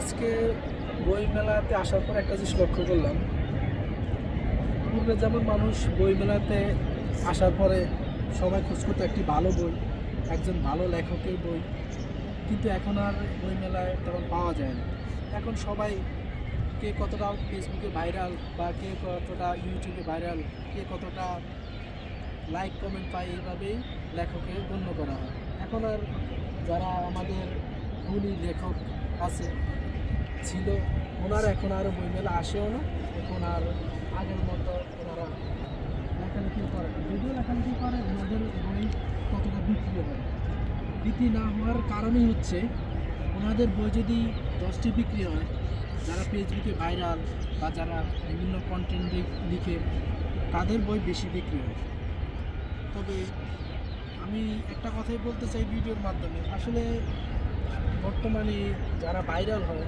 আজকে বই মেলাতে আসার পর একটা জিনিস লক্ষ্য করলাম। পূর্বে যেমন মানুষ বই মেলাতে আসার পরে সবাই খোঁজ করতো একটি ভালো বই, একজন ভালো লেখকের বই, কিন্তু এখন আর বই মেলায় তেমন পাওয়া যায় না। এখন সবাই কে কতটা ফেসবুকে ভাইরাল বা কে কতটা ইউটিউবে ভাইরাল কে কতটা লাইক কমেন্ট পায়, এইভাবেই লেখকে গণ্য করা হয়। এখন আর যারা আমাদের গুণী লেখক আছে ছিল। ওনারা এখন আর বই মেলা আসেও না। এখন আর আগের মতো ওনারা লেখালেখি করে যদিও লেখালেখি করে, ওনাদের বই কতটা বিক্রি হয়। বিক্রি না হওয়ার কারণই হচ্ছে, ওনাদের বই যদি দশটি বিক্রি হয়, যারা ফেসবুকে ভাইরাল বা যারা বিভিন্ন কন্টেন্ট লিখে, তাদের বই বেশি বিক্রি হয়। তবে আমি একটা কথাই বলতে চাই ভিডিওর মাধ্যমে। আসলে বর্তমানে যারা ভাইরাল হয়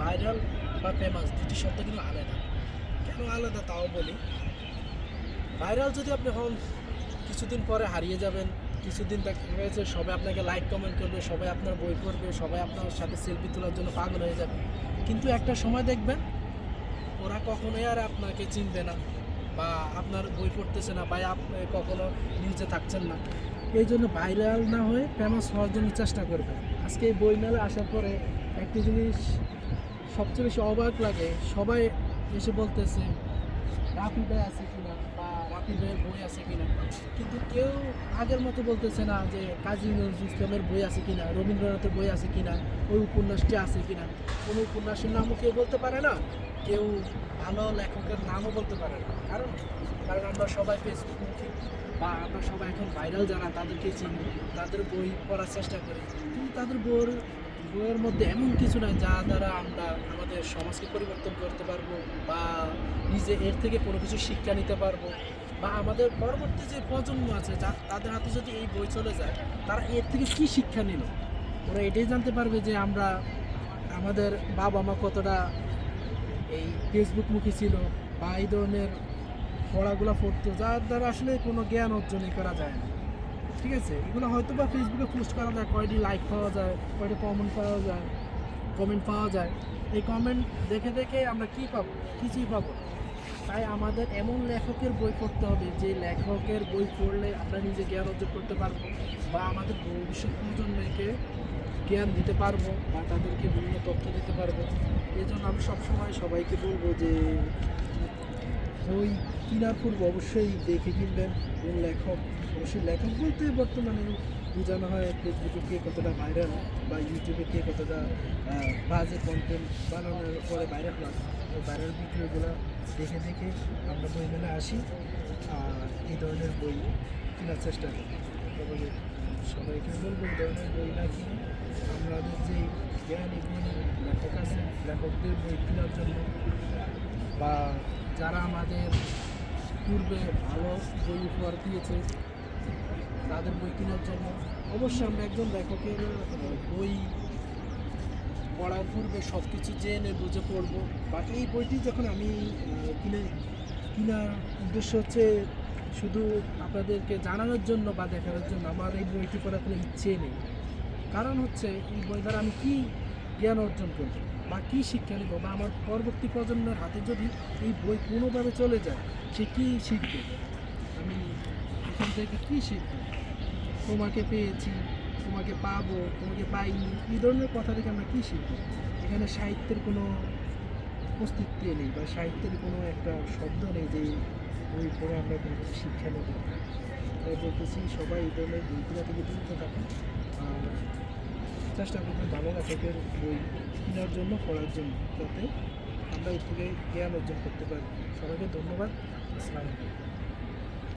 ভাইরাল বা ফেমাস দুটি শব্দ কিন্তু আলাদা। কেন আলাদা তাও বলি? ভাইরাল যদি আপনি হন, কিছুদিন পরে হারিয়ে যাবেন, কিছুদিন দেখা গেছে সবাই আপনাকে লাইক কমেন্ট করবে, সবাই আপনার বই পড়বে, সবাই আপনার সাথে সেলফি তোলার জন্য পাগল হয়ে যাবে। কিন্তু একটা সময় দেখবেন, ওরা কখনোই আর আপনাকে চিনবে না বা আপনার বই পড়তেছে না বা আপনি কখনো নিউজে থাকছেন না। এই জন্য ভাইরাল না হয়ে ফেমাস হওয়ার জন্য চেষ্টা করবে আজকে বই মেলা আসার পরে একটি জিনিস সবচেয়ে বেশি অবাক লাগে, সবাই এসে বলতেছে, রাফি ভাই আছে কিনা বা রাফি ভাইয়ের বই আছে কিনা? কিন্তু কেউ আগের মতো বলতেছে না যে কাজী নজরুল ইসলামের বই আছে কিনা, রবীন্দ্রনাথের বই আছে কিনা, ওই উপন্যাসটি আছে কিনা। কোনো উপন্যাসের নামও কেউ বলতে পারে না, কেউ ভালো লেখকের নামও বলতে পারে না। কারণ কারণ আমরা সবাই ফেসবুক বা আমরা সবাই এখন ভাইরাল যারা, তাদেরকে চিনি, তাদের বই পড়ার চেষ্টা করি। কিন্তু তাদের বইয়ের বইয়ের মধ্যে এমন কিছু নাই যা দ্বারা আমরা আমাদের সমাজকে পরিবর্তন করতে পারব বা নিজে এর থেকে কোনো কিছু শিক্ষা নিতে পারব বা আমাদের পরবর্তী যে প্রজন্ম আছে, যা তাদের হাতে যদি এই বই চলে যায়, তারা এর থেকে কি শিক্ষা নিল? ওরা এটাই জানতে পারবে যে আমরা, আমাদের বাবা মা কতটা এই ফেসবুক মুখী ছিল বা এই ধরনের পড়াগুলো পড়তো, যার দ্বারা আসলে কোনো জ্ঞান অর্জনই করা যায় না। ঠিক আছে? এগুলো হয়তো বা ফেসবুকে পোস্ট করা যায়, কয়টি লাইক পাওয়া যায়, কয়টি কমেন্ট পাওয়া যায় কমেন্ট পাওয়া যায়। এই কমেন্ট দেখে দেখে আমরা কি পাবো, কিছুই পাবো তাই আমাদের এমন লেখকের বই পড়তে হবে, যে লেখকের বই পড়লে আমরা নিজে জ্ঞান অর্জন করতে পারব, বা আমাদের ভবিষ্যৎ প্রজন্মকে জ্ঞান দিতে পারব, বা তাদেরকে বিভিন্ন তথ্য দিতে পারব। এই জন্য আমি সবসময় সবাইকে বলব যে বই কেনার পূর্বে অবশ্যই দেখে কিনবেন কোন লেখক, অবশ্যই লেখক বলতে বর্তমানে বোঝানো হয় ফেসবুকে কে কতটা ভাইরাল বা ইউটিউবে কে কতটা বাজে কন্টেন্ট বানানোর পরে ভাইরাল হয়। ওই ভাইরাল ভিডিওগুলো দেখে দেখে আমরা বই মেলে আসি আর এই ধরনের বই কেনার চেষ্টা করি। তবে সবাইকে বলব এই ধরনের বই না কিনে আমাদের যে জ্ঞানী গুণী লেখক আছে, লেখকদের বই কেনার জন্য বা যারা আমাদের পূর্বে ভালো বই উপহার দিয়েছে, তাদের বই কেনার জন্য অবশ্যই আমরা একজন লেখকের বই পড়ার পূর্বে সব কিছু জেনে বুঝে পড়ব। বা এই বইটি যখন আমি কিনে, কেনার উদ্দেশ্য হচ্ছে শুধু আপনাদেরকে জানানোর জন্য বা দেখানোর জন্য আমার এই বইটি পড়ার কোনো ইচ্ছে নেই। কারণ হচ্ছে, এই বই দ্বারা আমি কী জ্ঞান অর্জন করব? বা কী শিক্ষা নেব বা আমার পরবর্তী প্রজন্মের হাতে যদি এই বই কোনোভাবে চলে যায়, সে কী শিখবে? আমি এখান থেকে কী শিখব? তোমাকে পেয়েছি, তোমাকে পাবো, তোমাকে পাইনি, এই ধরনের কথা থেকে আমরা কী শিখব? এখানে সাহিত্যের কোনো অস্তিত্ব নেই বা সাহিত্যের কোনো একটা শব্দ নেই যে বই পড়ে আমরা কোনো কিছু শিক্ষা নেব। তাই বলতেছি সবাই এই ধরনের বইগুলো থেকে দূরত থাকুন। আর চেষ্টা করবেন ভালো লেখকের বই কেনার জন্য, পড়ার জন্য, যাতে আমরা এর থেকে জ্ঞান অর্জন করতে পারি। সবাইকে ধন্যবাদ। আসসালামু